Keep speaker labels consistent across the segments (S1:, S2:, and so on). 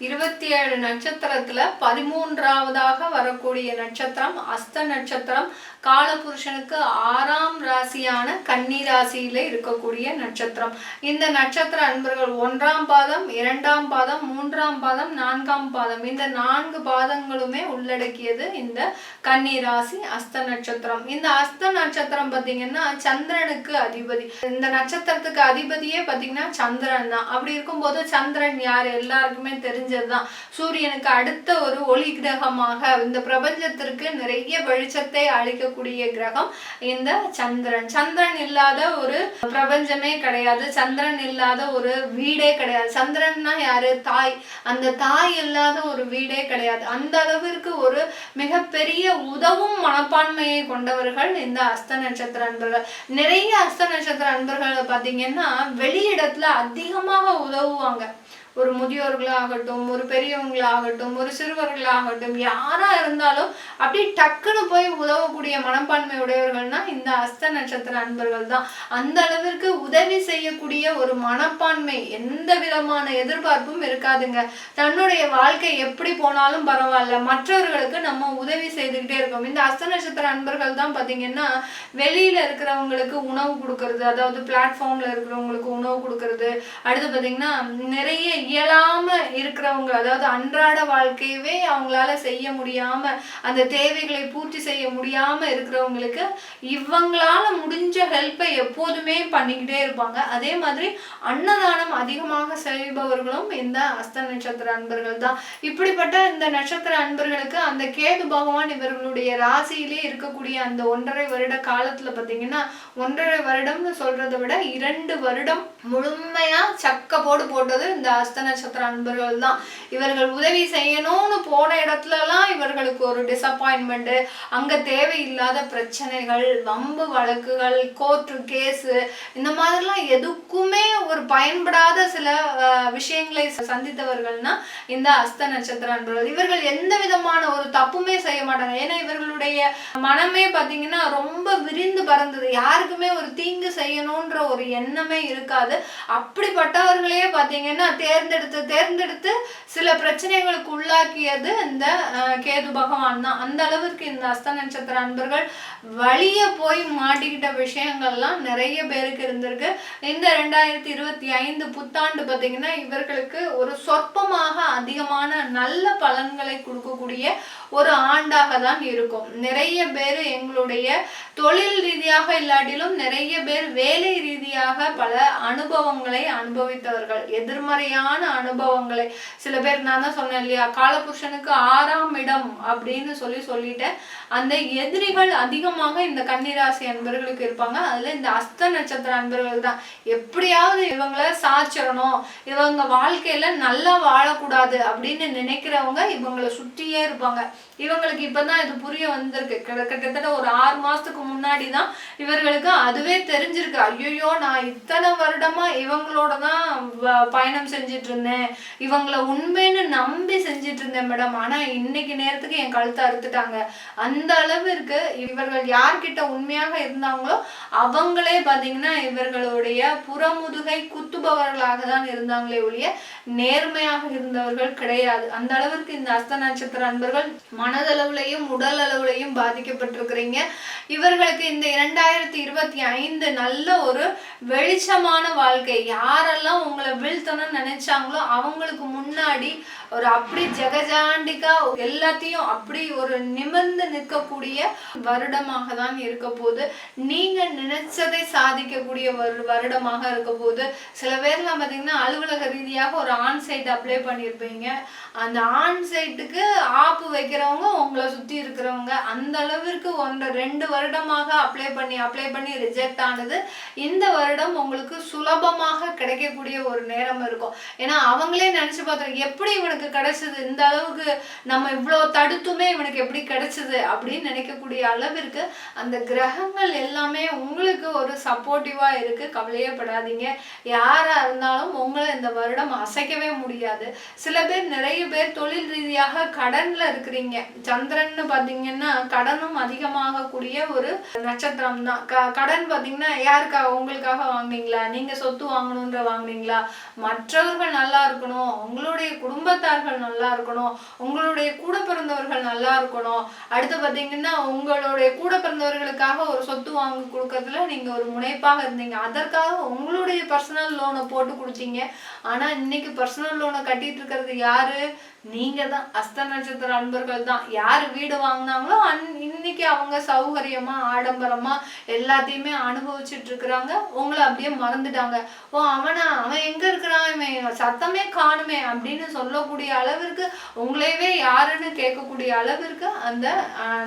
S1: இருபத்தி ஏழு நட்சத்திரத்துல பதிமூன்றாவதாக வரக்கூடிய நட்சத்திரம் அஸ்த நட்சத்திரம் காலபுருஷனுக்கு ஆறாம் ராசியான கன்னி ராசியில இருக்கக்கூடிய நட்சத்திரம். இந்த நட்சத்திர அன்பர்கள் ஒன்றாம் பாதம் இரண்டாம் பாதம் மூன்றாம் பாதம் நான்காம் பாதம். இந்த நான்கு பாதங்களுமே உள்ளடக்கியது இந்த கன்னி ராசி அஸ்த நட்சத்திரம். இந்த அஸ்த நட்சத்திரம் பார்த்தீங்கன்னா சந்திரனுக்கு அதிபதி. இந்த நட்சத்திரத்துக்கு அதிபதியே பார்த்தீங்கன்னா சந்திரன் தான். அப்படி இருக்கும்போது சந்திரன் யார்? எல்லாருக்குமே தெரிஞ்சதுதான். சூரியனுக்கு அடுத்த ஒரு ஒளி கிரகமாக இந்த பிரபஞ்சத்திற்கு நிறைய வெளிச்சத்தை இருக்கக்கூடிய கிரகம் இந்த சந்திரன். சந்திரன் இல்லாத ஒரு பிரபஞ்சமே கிடையாது. சந்திரன் இல்லாத ஒரு வீடே கிடையாது. சந்திரன்னா யாரு? தாய். அந்த தாய் இல்லாத ஒரு வீடே கிடையாது. அந்த அளவிற்கு ஒரு மிகப்பெரிய உதவும் மனப்பான்மையை கொண்டவர்கள் இந்த அஸ்த நட்சத்திர அன்பர்கள். நிறைய அஸ்த நட்சத்திர அன்பர்கள் பார்த்தீங்கன்னா வெளியிடத்துல அதிகமாக உதவுவாங்க. ஒரு முதியோர்களாகட்டும் ஒரு பெரியவங்களாகட்டும் ஒரு சிறுவர்களாகட்டும் யாராக இருந்தாலும் அப்படி டக்குன்னு போய் உதவக்கூடிய மனப்பான்மை உடையவர்கள்னா இந்த அஸ்த நட்சத்திர அன்பர்கள் தான். அந்த அளவிற்கு உதவி செய்யக்கூடிய ஒரு மனப்பான்மை எந்த விதமான எதிர்பார்ப்பும் இருக்காதுங்க. தன்னுடைய வாழ்க்கை எப்படி போனாலும் பரவாயில்ல. மற்றவர்களுக்கு நம்ம உதவி செய்துக்கிட்டே இருக்கோம். இந்த அஸ்த நட்சத்திர அன்பர்கள் தான் பார்த்தீங்கன்னா வெளியில இருக்கிறவங்களுக்கு உணவு கொடுக்கறது அதாவது பிளாட்ஃபார்ம்ல இருக்கிறவங்களுக்கு உணவு கொடுக்கறது. அடுத்து பார்த்தீங்கன்னா நிறைய இயலாம இருக்கிறவங்க அதாவது அன்றாட வாழ்க்கையவே அவங்களால செய்ய முடியாம அந்த தேவைகளை பூர்த்தி செய்ய முடியாம இருக்கிறவங்களுக்கு இவங்களால முடிஞ்ச ஹெல்ப்பை எப்போதுமே பண்ணிக்கிட்டே இருப்பாங்க. அதே மாதிரி அன்னதானம் அதிகமாக செய்பவர்களும் இந்த அஸ்த நட்சத்திர அன்பர்கள் தான். இப்படிப்பட்ட இந்த நட்சத்திர அன்பர்களுக்கு அந்த கேது பகவான் இவர்களுடைய ராசியிலே இருக்கக்கூடிய அந்த ஒன்றரை வருட காலத்துல பாத்தீங்கன்னா ஒன்றரை வருடம்னு சொல்றதை விட இரண்டு வருடம் முழுமையா சக்கப்போடு போட்டது இந்த அஸ்த நட்சத்திர அன்பர்கள் தான். இவர்கள் உதவி செய்யணும்னு போன இடத்துலலாம் இவர்களுக்கு ஒரு டிசப்பாயின்மெண்ட்டு அங்கே தேவையில்லாத பிரச்சனைகள் வம்பு வழக்குகள் கோர்ட்டு கேஸு இந்த மாதிரிலாம் எதுக்குமே ஒரு பயன்படாத சில விஷயங்களை சந்தித்தவர்கள்னா இந்த அஸ்த நட்சத்திர அன்பர்கள். இவர்கள் எந்த விதமான ஒரு தப்புமே செய்ய மாட்டாங்க. ஏன்னா இவர்களுடைய மனமே பார்த்தீங்கன்னா ரொம்ப விரிந்து பறந்தது. யாருக்குமே ஒரு தீங்கு செய்யணுன்ற ஒரு எண்ணமே இருக்காது. அப்படிப்பட்டவர்களே பார்த்தீங்கன்னா தேர் தேர்ந்தெடுத்து தேர்ந்தெடுத்து சில பிரச்சனைகளுக்கு உள்ளாக்கியது இந்த கேது பகவான் தான். அந்த அளவிற்கு இந்த அஸ்த நட்சத்திர அன்பர்கள் வழிய போய் மாட்டிக்கிட்ட விஷயங்கள்லாம் நிறைய பேருக்கு இருந்திருக்கு. இந்த ரெண்டாயிரத்தி இருபத்தி ஐந்து புத்தாண்டு பார்த்தீங்கன்னா இவர்களுக்கு ஒரு சொற்பமாக அதிகமான நல்ல பலன்களை கொடுக்கக்கூடிய ஒரு ஆண்டாக தான் இருக்கும். நிறைய பேர் எங்களுடைய தொழில் ரீதியாக இல்லாட்டிலும் நிறைய பேர் வேலை ரீதியாக பல அனுபவங்களை அனுபவித்தவர்கள். எதிர்மறையான அனுபவங்களை. சில பேர் நான் தான் சொன்னேன் இல்லையா காலபுருஷனுக்கு ஆறாம் இடம் அப்படின்னு சொல்லி சொல்லிட்டேன் அந்த எதிரிகள் அதிகமாக இந்த கன்னிராசி அன்பர்களுக்கு இருப்பாங்க. அதுல இந்த அஸ்த நட்சத்திர அன்பர்கள் தான். எப்படியாவது இவங்கள சாச்சிடணும். இவங்க வாழ்க்கையில நல்லா வாழக்கூடாது அப்படின்னு நினைக்கிறவங்க இவங்களை சுற்றியே இருப்பாங்க. இவங்களுக்கு இப்பதான் இது புரிய வந்திருக்கு. கிட்ட- கிட்டத்தட்ட ஒரு ஆறு மாசத்துக்கு முன்னாடி தான் இவர்களுக்கு அதுவே தெரிஞ்சிருக்கு. ஐயோ நான் இத்தனை வருடமா இவங்களோட தான் பயணம் செஞ்சு இருந்தேன் இவங்கள உண்மைன்னு நம்பி செஞ்சுட்டு இருந்தேன் மேடம். ஆனா இன்னைக்கு நேரத்துக்கு என் கழுத்தை அறுத்துட்டாங்க. அந்த அளவிற்கு இவர்கள் யார்கிட்ட உண்மையாக இருந்தாங்களோ அவங்களே பாத்தீங்கன்னா இவர்களுடைய புறமுதுகை குத்துபவர்களாக தான் இருந்தாங்களே ஒழிய நேர்மையாக இருந்தவர்கள் கிடையாது. அந்த அளவிற்கு இந்த அஸ்த நட்சத்திர அன்பர்கள் மனதளவுலையும் உடல் அளவுலையும் பாதிக்கப்பட்டிருக்கிறீங்க. இவர்களுக்கு இந்த இரண்டாயிரத்தி இருபத்தி ஐந்து நல்ல ஒரு வெளிச்சமான வாழ்க்கை. யாரெல்லாம் உங்களை வீழ்த்தணும்னு நினைச்சாங்களோ அவங்களுக்கு முன்னாடி ஒரு அப்படி ஜெகஜாண்டிக்கா எல்லாத்தையும் அப்படி ஒரு நிமிர்ந்து நிற்கக்கூடிய வருடமாக தான் இருக்க போது நீங்க நினைச்சதை சாதிக்கக்கூடிய ஒரு வருடமாக இருக்க போது சில பேர்லாம் பார்த்தீங்கன்னா அலுவலக ரீதியாக ஒரு ஆன் சைட் அப்ளை பண்ணியிருப்பீங்க அந்த ஆன் சைட்டுக்கு ஆப்பு வைக்கிறவங்க உங்களை சுற்றி இருக்கிறவங்க. அந்த அளவிற்கு ஒன்று ரெண்டு வருடமாக அப்ளை பண்ணி அப்ளை பண்ணி ரிஜெக்ட் ஆனது இந்த வருடம் உங்களுக்கு சுலபமாக கிடைக்கக்கூடிய ஒரு நேரம் இருக்கும். ஏன்னா அவங்களே நினைச்சு பார்த்தோம் எப்படி இவனுக்கு கிடைச்சது. இந்த அளவுக்கு நம்ம இவ்வளோ தடுத்துமே இவனுக்கு எப்படி கிடைச்சது அப்படின்னு நினைக்கக்கூடிய அளவிற்கு அந்த கிரகங்கள் எல்லாமே உங்களுக்கு ஒரு சப்போர்ட்டிவாக இருக்கு. கவலையப்படாதீங்க. யாராக யாரா இருந்தாலும் உங்களை இந்த வருடம் அசைக்கவே முடியாது. சில பேர் நிறைய பேர் தொழில் ரீதியாக கடன்ல இருக்கிறீங்க. சந்திரன்னு பாத்தீங்கன்னா கடனும் அதிகமாகக்கூடிய ஒரு நட்சத்திரம் தான். க- கடன் பாத்தீங்கன்னா யாருக்காக? உங்களுக்காக வாங்குனீங்களா? நீங்க சொத்து வாங்கணுன்ற வாங்குனீங்களா? மற்றவர்கள் நல்லா இருக்கணும். உங்களுடைய சொந்தக்காரர்கள் நல்லா இருக்கணும். உங்களுடைய கூட பிறந்தவர்கள் நல்லா இருக்கணும். அடுத்து பார்த்தீங்கன்னா உங்களுடைய கூட பிறந்தவர்களுக்காக ஒரு சொத்து வாங்கி கொடுக்கறதுல நீங்கள் ஒரு முனைப்பாக இருந்தீங்க. அதற்காக உங்களுடைய பர்சனல் லோனை போட்டு கொடுத்தீங்க. ஆனால் இன்னைக்கு பர்சனல் லோனை கட்டிட்டு இருக்கிறது யாரு? நீங்க தான் அஸ்த நட்சத்திர அன்பர்கள் தான் யார் வீடு வாங்கினாங்களோ அன் இன்னைக்கு அவங்க சௌகரியமா ஆடம்பரமா எல்லாத்தையுமே அனுபவிச்சுட்டு இருக்கிறாங்க உங்களை அப்படியே மறந்துட்டாங்க. ஓ அவனா அவன் எங்க இருக்கிறான்? இவன் சத்தமே காணுமே அப்படின்னு சொல்லக்கூடிய அளவிற்கு உங்களையவே யாருன்னு கேட்கக்கூடிய அளவிற்கு அந்த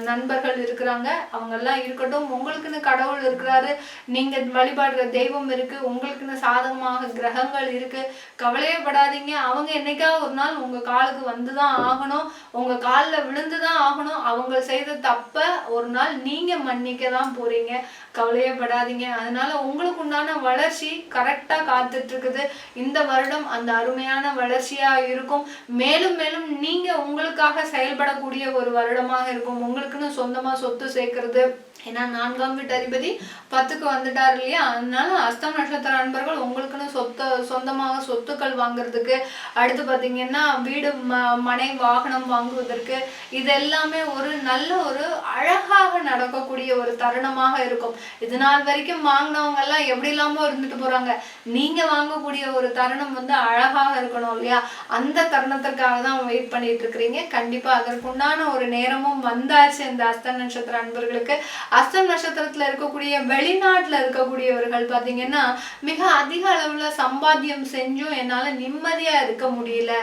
S1: நண்பர்கள் இருக்கிறாங்க. அவங்க எல்லாம் இருக்கட்டும். உங்களுக்குன்னு கடவுள் இருக்கிறாரு. நீங்க வழிபாடுற தெய்வம் இருக்கு. உங்களுக்குன்னு சாதகமாக கிரகங்கள் இருக்கு. கவலையே படாதீங்க. அவங்க என்னைக்காவது ஒரு நாள் உங்க காலுக்கு வந்துதான் ஆகணும். உங்க காலில் விழுந்துதான் ஆகணும். அவங்க செய்த தப்ப ஒரு நாள் நீங்க மன்னிக்க தான் போறீங்க. கவலையே படாதீங்க அதனால உங்களுக்கு உண்டான வளர்ச்சி கரெக்டா காத்துட்டு இருக்குது இந்த வருடம் அந்த அருமையான வளர்ச்சியா இருக்கும். மேலும் மேலும் நீங்க உங்களுக்காக செயல்படக்கூடிய ஒரு வருடமாக இருக்கும். உங்களுக்குன்னு சொந்தமா சொத்து சேர்க்கறது. ஏன்னா நான்காம் வீட்டு அதிபதி பத்துக்கு வந்துட்டார் இல்லையா? அதனால அஸ்தம் நட்சத்திர அன்பர்கள் உங்களுக்குன்னு சொத்து சொந்தமாக சொத்துக்கள் வாங்குறதுக்கு அடுத்து பார்த்தீங்கன்னா வீடு ம மனை வாகனம் வாங்குவதற்கு இது எல்லாமே ஒரு நல்ல ஒரு அழகாக நடக்கக்கூடிய ஒரு தருணமாக இருக்கும். இது நாள் வரைக்கும் வாங்கினவங்க எல்லாம் எப்படி இல்லாம இருந்துட்டு போறாங்க. நீங்க வாங்கக்கூடிய ஒரு தருணம் வந்து அழகாக இருக்கணும் இல்லையா? அந்த தருணத்திற்காக தான் வெயிட் பண்ணிட்டு இருக்கிறீங்க. கண்டிப்பா அதற்குண்டான ஒரு நேரமும் வந்தாச்சு இந்த அஸ்த நட்சத்திர அன்பர்களுக்கு. அஸ்த நட்சத்திரத்துல இருக்கக்கூடிய வெளிநாட்டுல இருக்கக்கூடியவர்கள் பாத்தீங்கன்னா மிக அதிக அளவுல சம்பாத்தியம் செஞ்சும் என்னால நிம்மதியா இருக்க முடியல.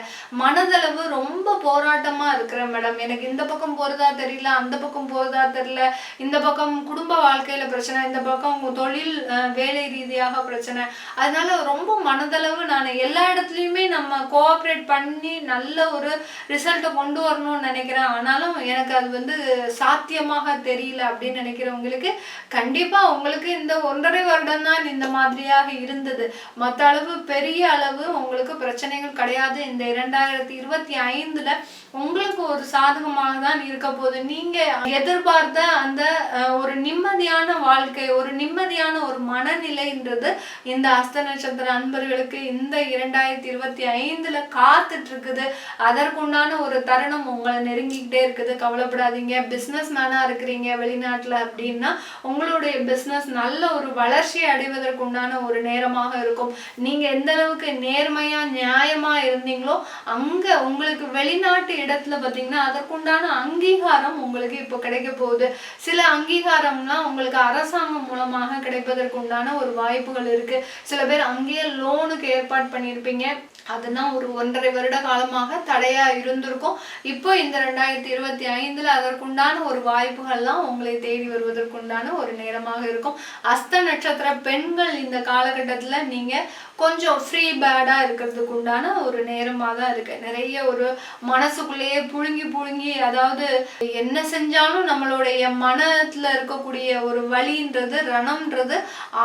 S1: மனதளவு ரொம்ப போராட்டமா இருக்கிறேன் மேடம். எனக்கு இந்த பக்கம் போறதா தெரியல அந்த பக்கம் போறதா தெரியல. இந்த பக்கம் குடும்ப வாழ்க்கையில பிரச்சனை இந்த பக்கம் உங்க தொழில் வேலை ரீதியாக பிரச்சனை. அதனால ரொம்ப மனதளவு நான் எல்லா இடத்துலையுமே நம்ம கோஆப்ரேட் பண்ணி நல்ல ஒரு ரிசல்ட்டை கொண்டு வரணும்னு நினைக்கிறேன். ஆனாலும் எனக்கு அது வந்து சாத்தியமாக தெரியல அப்படின்னு நினைக்கிறவங்களுக்கு கண்டிப்பா உங்களுக்கு இந்த ஒன்றரை வருடம் தான் இந்த மாதிரியாக இருந்தது. மற்ற அளவு பெரிய அளவு உங்களுக்கு பிரச்சனைகள் கிடையாது. இந்த இரண்டாயிரத்தி இருபத்தி ஐந்துல உங்களுக்கு ஒரு சாதகமாக தான் இருக்க போகுது. நீங்க எதிர்பார்த்த அந்த ஒரு நிம்மதியான வாழ்க்கை ஒரு நிம்மதியான ஒரு மனநிலைன்றது இந்த அஸ்த நட்சத்திர அன்பர்களுக்கு இந்த இரண்டாயிரத்தி இருபத்தி ஐந்துல காத்துட்டு இருக்குது அதற்குண்டான ஒரு தருணம் உங்களை நெருங்கிக்கிட்டே இருக்குது. கவலைப்படாதீங்க. பிசினஸ் மேனா இருக்கிறீங்க வெளிநாட்டுல அப்படின்னா உங்களுடைய பிசினஸ் நல்ல ஒரு வளர்ச்சி அடைவதற்குண்டான ஒரு நேரமாக இருக்கும். நீங்க எந்த அளவுக்கு நேர்மையா நியாயமா இருந்தீங்களோ அங்க உங்களுக்கு வெளிநாட்டு இடத்துல பார்த்தீங்கன்னா அப்படின்னா அதற்குண்டான அங்கீகாரம் உங்களுக்கு இப்போ கிடைக்க போகுது. சில அங்கீகாரம்லாம் உங்களுக்கு அரசாங்கம் மூலமாக கிடைப்பதற்குண்டான ஒரு வாய்ப்புகள் இருக்கு. சில பேர் அங்கேயே லோனுக்கு ஏற்பாடு பண்ணியிருப்பீங்க. அதுதான் ஒரு ஒன்றரை வருட காலமாக தடையா இருந்திருக்கும். இப்போ இந்த ரெண்டாயிரத்தி இருபத்தி ஐந்துல அதற்குண்டான ஒரு வாய்ப்புகள்லாம் உங்களை தேடி வருவதற்குண்டான ஒரு நேரமாக இருக்கும். அஸ்த நட்சத்திர பெண்கள் இந்த காலகட்டத்துல நீங்க கொஞ்சம் ஃப்ரீ பேடா இருக்கிறதுக்கு உண்டான ஒரு நேரமாக தான் இருக்கு. நிறைய ஒரு மனசுக்குள்ளேயே புழுங்கி புழுங்கி அதாவது என்ன செஞ்சாலும் நம்மளுடைய மனத்துல இருக்கக்கூடிய ஒரு வழின்றது ரணம்ன்றது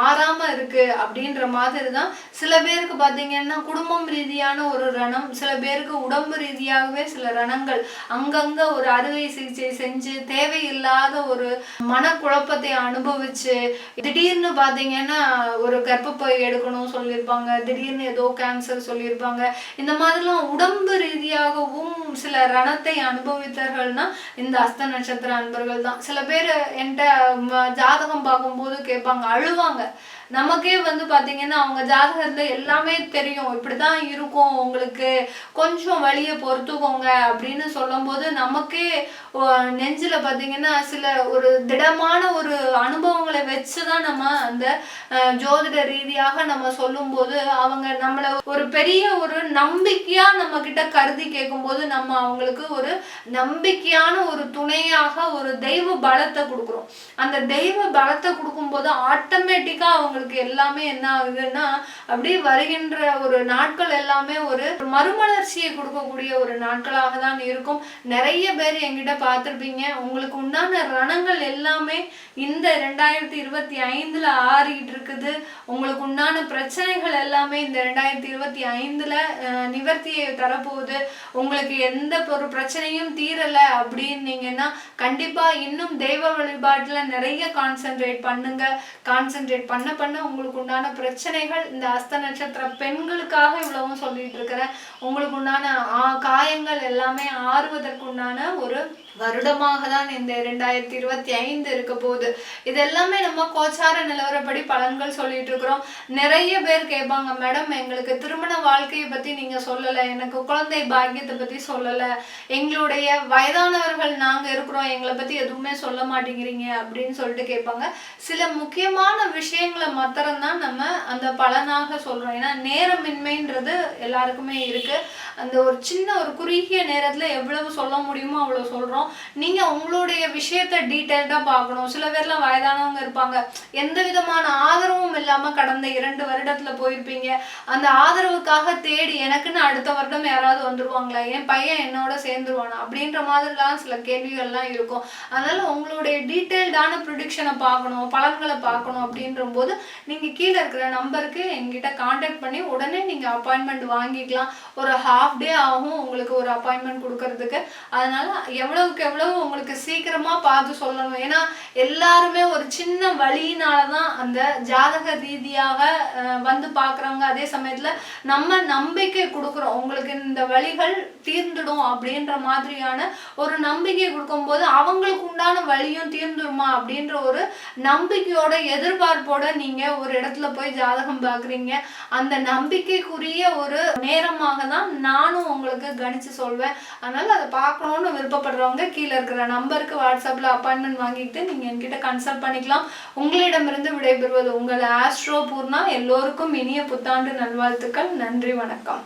S1: ஆறாம இருக்கு அப்படின்ற மாதிரி தான் சில பேருக்கு பாத்தீங்கன்னா குடும்பம் ரீதியான ஒரு ரணம் சில பேருக்கு உடம்பு ரீதியாகவே சில ரணங்கள் அங்கங்க ஒரு அறுவை சிகிச்சை செஞ்சு தேவையில்லாத ஒரு மனக்குழப்பத்தை அனுபவிச்சு திடீர்னு பாத்தீங்கன்னா ஒரு கர்ப்பப்பை எடுக்கணும் சொல்லியிருப்பாங்க திடீர்னு ஏதோ கேன்சர் சொல்லியிருப்பாங்க. இந்த மாதிரிலாம் உடம்பு ரீதியாகவும் சில ரணத்தை அனுபவித்தார்கள்னா இந்த அஸ்த நட்சத்திர அன்பர்கள் தான் சில பேர் என்கிட்ட ஜாதகம் பார்க்கும்போது கேட்பாங்க அழுவாங்க. நமக்கே வந்து பார்த்தீங்கன்னா அவங்க ஜாதகத்தில் எல்லாமே தெரியும். இப்படி தான் இருக்கும். உங்களுக்கு கொஞ்சம் வழியை பொறுத்துக்கோங்க அப்படின்னு சொல்லும்போது நமக்கே நெஞ்சில் பார்த்தீங்கன்னா சில ஒரு திடமான ஒரு அனுபவங்களை வச்சு தான் நம்ம அந்த ஜோதிட ரீதியாக நம்ம சொல்லும்போது அவங்க நம்மளை ஒரு பெரிய ஒரு நம்பிக்கையாக நம்ம கிட்ட கருதி கேட்கும்போது நம்ம அவங்களுக்கு ஒரு நம்பிக்கையான ஒரு துணையாக ஒரு தெய்வ பலத்தை கொடுக்குறோம். அந்த தெய்வ பலத்தை கொடுக்கும்போது அவங்க அவங்களுக்கு எல்லாமே என்ன ஆகுதுன்னா அப்படியே வருகின்ற ஒரு நாட்கள் எல்லாமே ஒரு மறுமலர்ச்சியை கொடுக்கக்கூடிய ஒரு நாட்களாக தான் இருக்கும். நிறைய பேர் என்கிட்ட பார்த்துருப்பீங்க உங்களுக்கு உண்டான ரணங்கள் எல்லாமே இந்த ரெண்டாயிரத்தி இருபத்தி ஐந்துல ஆறிட்டு இருக்குது. உங்களுக்கு உண்டான பிரச்சனைகள் எல்லாமே இந்த ரெண்டாயிரத்தி இருபத்தி ஐந்துல நிவர்த்தியை தரப்போகுது. உங்களுக்கு எந்த ஒரு பிரச்சனையும் தீரலை அப்படின்னீங்கன்னா கண்டிப்பா இன்னும் தெய்வ வழிபாட்டுல நிறைய கான்சென்ட்ரேட் பண்ணுங்க. கான்சென்ட்ரேட் பண்ண பண்ண உங்களுக்கு உண்டான பிரச்சனைகள் இந்த அஸ்த நட்சத்திர பெண்களுக்காக இவ்வளவும் சொல்லிட்டு இருக்கிறேன் உங்களுக்கு உண்டான ஆ- காயங்கள் எல்லாமே ஆறுவதற்குண்டான ஒரு வருடமாக தான் இந்த ரெண்டாயிரத்தி இருபத்தி ஐந்து இருக்க போகுது. இது எல்லாமே நம்ம கோச்சார நிலவரப்படி பலன்கள் சொல்லிட்டு இருக்கிறோம். நிறைய பேர் கேட்பாங்க மேடம் எங்களுக்கு திருமண வாழ்க்கையை பத்தி நீங்க சொல்லல எனக்கு குழந்தை பாக்கியத்தை பத்தி சொல்லல எங்களுடைய வயதானவர்கள் நாங்க இருக்கிறோம் எங்களை பத்தி எதுவுமே சொல்ல மாட்டேங்கிறீங்க அப்படின்னு சொல்லிட்டு கேட்பாங்க. சில முக்கியமான விஷயங்களை மாத்திரம்தான் நம்ம அந்த பலனாக சொல்றோம். ஏன்னா நேரமின்மைன்றது எல்லாருக்குமே இருக்கு. அந்த ஒரு சின்ன ஒரு குறுகிய நேரத்துல எவ்வளவு சொல்ல முடியுமோ அவ்வளவு சொல்றோம். நீங்க உங்களுடைய விஷயத்த டீட்டெயில்டா பார்க்கணும். சில பேர்லாம் வயதானவங்க இருப்பாங்க. எந்த விதமான ஆதரவும் இல்லாம கடந்த இரண்டு வருடத்துல போயிருப்பீங்க. அந்த ஆதரவுக்காக தேடி எனக்குன்னு அடுத்த வருடம் யாராவது வந்துருவாங்களா? என் பையன் என்னோட சேர்ந்துருவானா? அப்படின்ற மாதிரிலாம் சில கேள்விகள்லாம் இருக்கும். அதனால உங்களுடைய டீட்டெயில் தான ப்ரொடிக்ஷனை பார்க்கணும் பலன்களை பார்க்கணும் அப்படின்ற போது கீழே இருக்கிற நம்பருக்கு எங்கிட்ட காண்டாக்ட் பண்ணி உடனே நீங்கள் அப்பாயின்மெண்ட் வாங்கிக்கலாம். ஒரு ஹாஃப் டே ஆகும் உங்களுக்கு ஒரு அப்பாயின்மெண்ட் கொடுக்கறதுக்கு. அதனால் எவ்வளவுக்கு எவ்வளவு உங்களுக்கு சீக்கிரமாக பார்த்து சொல்லணும். ஏன்னா எல்லாருமே ஒரு சின்ன வழியினால தான் அந்த ஜாதக ரீதியாக வந்து பார்க்குறாங்க அதே சமயத்தில் நம்ம நம்பிக்கை கொடுக்குறோம். உங்களுக்கு இந்த வழிகள் தீர்ந்துடும் அப்படின்ற மாதிரியான ஒரு நம்பிக்கை கொடுக்கும்போது அவங்களுக்கு உண்டான வழியும் தீர்ந்துருமா அப்படின்ற ஒரு நம்பிக்கையோட எதிர்பார்ப்போட நீங்க ஒரு இடத்துல போய் ஜாதகம் பார்க்குறீங்க. அந்த நம்பிக்கைக்குரிய ஒரு நேரமாக தான் நானும் உங்களுக்கு கணிச்சு சொல்வேன். அதனால அதை பார்க்கணும்னு விருப்பப்படுறவங்க கீழே இருக்கிற நம்பருக்கு வாட்ஸ்அப்ல அப்பாயின்மெண்ட் வாங்கிட்டு நீங்க என்கிட்ட கன்சல்ட் பண்ணிக்கலாம். உங்களிடமிருந்து விடைபெறுவது உங்கள் ஆஸ்ட்ரோ பூர்ணா. எல்லோருக்கும் இனிய புத்தாண்டு நல்வாழ்த்துக்கள். நன்றி வணக்கம்.